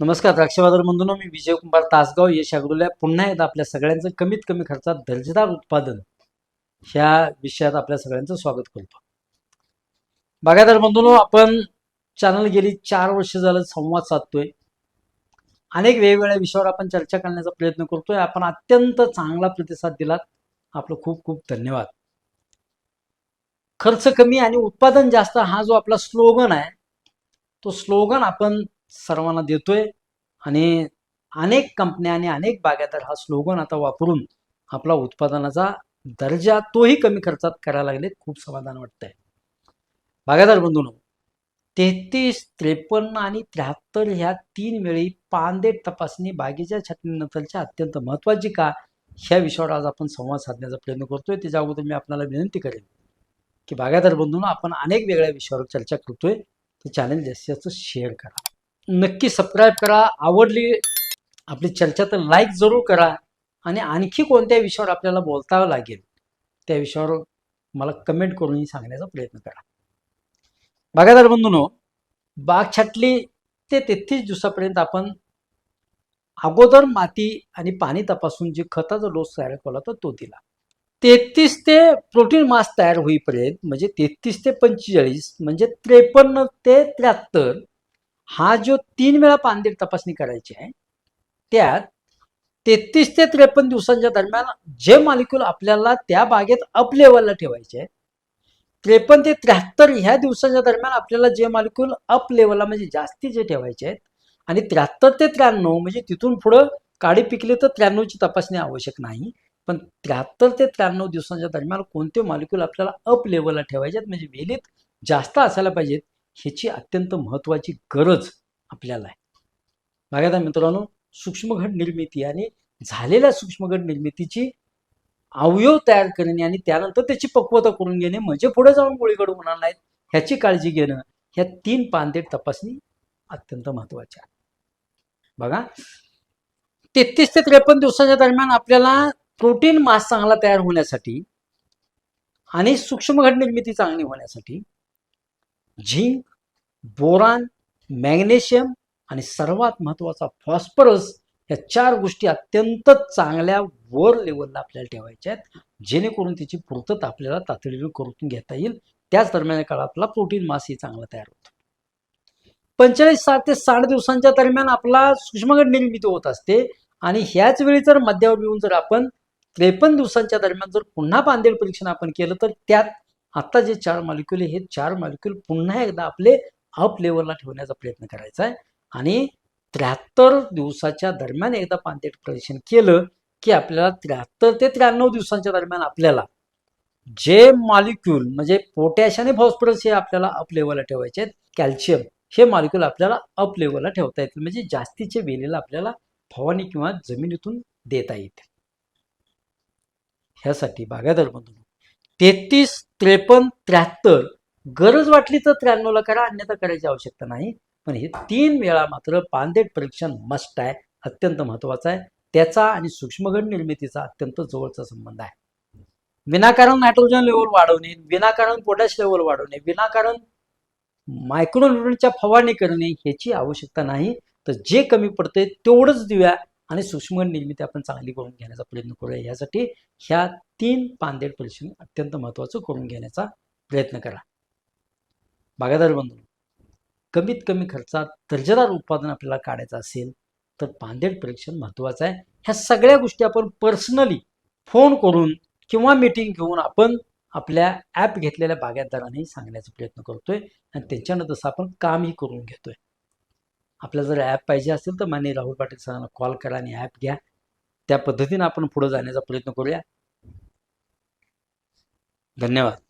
नमस्कार द्राक्षबाजार बंधूंनो मी विजय कुमार तासगाव यश अग्रोल्या. पुन्हा एकदा आपल्या सगळ्यांचं कमीत कमी खर्चात दर्जेदार उत्पादन ह्या विषयात आपल्या सगळ्यांचं स्वागत करतो. बागायदार बंधूंनो आपण चॅनल गेली चार वर्ष झालं संवाद साधतोय. अनेक वेगवेगळ्या विषयावर आपण चर्चा करण्याचा प्रयत्न करतोय. आपण अत्यंत चांगला प्रतिसाद दिलात. आपलं खूप खूप धन्यवाद. खर्च कमी आणि उत्पादन जास्त हा जो आपला स्लोगन आहे तो स्लोगन आपण सर्वांना देतोय. आणि अनेक कंपन्या आणि अनेक बागायतदार हा स्लोगन आता वापरून आपला उत्पादनाचा दर्जा तोही कमी खर्चात करायला लागले. खूप समाधान वाटतंय. बागायतदार बंधून तेहतीस त्रेपन्न आणि त्र्याहत्तर ह्या तीन वेळी पानदेट तपासणी बागेच्या छाटणीनंतरच्या अत्यंत महत्वाची का? ह्या विषयावर आज आपण संवाद साधण्याचा प्रयत्न करतोय. त्याच्या अगोदर मी आपल्याला विनंती करेन की बागायतदार बंधून आपण अनेक वेगळ्या विषयावर चर्चा करतोय. ते चॅनल जास्तीत जास्त शेअर करा. नक्की सबस्क्राईब करा. आवडली आपली चर्चा तर लाईक जरूर करा. आणि आणखी कोणत्या विषयावर आपल्याला बोलतावं लागेल त्या विषयावर मला कमेंट करूनही सांगण्याचा प्रयत्न करा. बागायदार बंधूनो बाग छाटली ते तेहतीस दिवसापर्यंत आपण अगोदर माती आणि पाणी तपासून जे खताचा डोस तयार केला होता तो दिला. तेहतीस ते प्रोटीन मास तयार होईपर्यंत म्हणजे तेहतीस ते पंचेचाळीस म्हणजे त्रेपन्न ते त्र्याहत्तर हा जो तीन वेळा पानदीड तपासणी करायची आहे त्यात तेहतीस ते त्रेपन्न दिवसांच्या दरम्यान जे मालिक्यूल आपल्याला त्या बागेत अप लेवलला ठेवायचे आहेत त्रेपन्न ते त्र्याहत्तर ह्या दिवसाच्या दरम्यान आपल्याला जे मालिक्यूल अप लेवलला म्हणजे जास्तीचे ठेवायचे आहेत आणि त्र्याहत्तर ते त्र्याण्णव म्हणजे तिथून पुढं काडी पिकली तर त्र्याण्णवची तपासणी आवश्यक नाही पण त्र्याहत्तर ते त्र्याण्णव दिवसांच्या दरम्यान कोणते मालिक्यूल आपल्याला अप लेवलला ठेवायचे आहेत म्हणजे वेलीत जास्त असायला पाहिजेत ह्याची अत्यंत महत्त्वाची गरज आपल्याला आहे. बघा मित्रांनो सूक्ष्मघट निर्मिती आणि झालेल्या सूक्ष्मघट निर्मितीची अवयव तयार करणे आणि त्यानंतर त्याची पक्वता करून घेणे म्हणजे पुढे जाऊन गोळीगड होणार नाहीत ह्याची काळजी घेणं ह्या तीन पानदेट तपासणी अत्यंत महत्त्वाच्या आहे बघा तेहतीस ते त्रेपन्न दिवसाच्या दरम्यान आपल्याला प्रोटीन मास चांगला तयार होण्यासाठी आणि सूक्ष्मघट निर्मिती चांगली होण्यासाठी झिंक बोरान मॅग्नेशियम आणि सर्वात महत्त्वाचा फॉस्फरस या चार गोष्टी अत्यंत चांगल्या वर लेवलला आपल्याला ठेवायच्या आहेत. जेणेकरून त्याची पूर्तता आपल्याला तातडीनं करून घेता येईल. त्याच दरम्यान काळात आपला प्रोटीन मास ही चांगला तयार होतो. पंचेचाळीस सात ते साठ दिवसांच्या दरम्यान आपला सूक्ष्मगट निर्मिती होत असते. आणि ह्याच वेळी जर मध्यावर येऊन जर आपण त्रेपन्न दिवसांच्या दरम्यान जर पुन्हा पांदेड परीक्षण आपण केलं तर त्यात आता जे चार मालिक्युल हे चार मालिक्युल पुन्हा एकदा आपले अप लेवलला ठेवण्याचा प्रयत्न करायचा आहे. आणि त्र्याहत्तर दिवसाच्या दरम्यान एकदा पानदेट प्रदर्शन केलं की आपल्याला त्र्याहत्तर ते त्र्याण्णव दिवसांच्या दरम्यान आपल्याला जे मॉलिक्यूल म्हणजे पोटॅश आणि फॉस्फरस हे आपल्याला अप लेवलला ठेवायचे आहेत कॅल्शियम हे मॉलिक्यूल आपल्याला अप लेवलला ठेवता येतील. म्हणजे जास्तीचे वेलेला आपल्याला फवारणी किंवा जमिनीतून देता येतील ह्यासाठी बागायदार बंधू तेहतीस त्रेपन्न त्र्याहत्तर गरज वाटली तर त्र्याण्णवला करा अन्यथा करायची आवश्यकता नाही. पण हे तीन वेळा मात्र पानदेट परीक्षण मस्ट आहे अत्यंत महत्त्वाचं आहे. त्याचा आणि सूक्ष्मगण निर्मितीचा अत्यंत जवळचा संबंध आहे. विनाकारण नायट्रोजन लेवल वाढवणे विनाकारण पोटॅश लेवल वाढवणे विनाकारण मायक्रोन्युट्रनच्या फवारणी करणे ह्याची आवश्यकता नाही. तर जे कमी पडते तेवढंच देऊया आणि सूक्ष्म निर्मिती आपण चांगली करून घेण्याचा प्रयत्न करूया. यासाठी ह्या तीन पानदेट परीक्षण अत्यंत महत्त्वाचं करून घेण्याचा प्रयत्न करा. बागायदार बंधू कमीत कमी खर्चात दर्जेदार उत्पादन आपल्याला काढायचं असेल तर पांदेड परीक्षण महत्त्वाचं आहे. ह्या सगळ्या गोष्टी आपण पर्सनली फोन करून किंवा मीटिंग घेऊन आपण आपल्या ॲप घेतलेल्या बागायतदारांनी सांगण्याचा प्रयत्न करतोय आणि त्यांच्यानं तसं आपण कामही करून घेतोय. आपल्याला जर ॲप पाहिजे असेल तर माने राहुल पाटील सरांना कॉल करा आणि ॲप घ्या. त्या पद्धतीनं आपण पुढे जाण्याचा प्रयत्न करूया. धन्यवाद.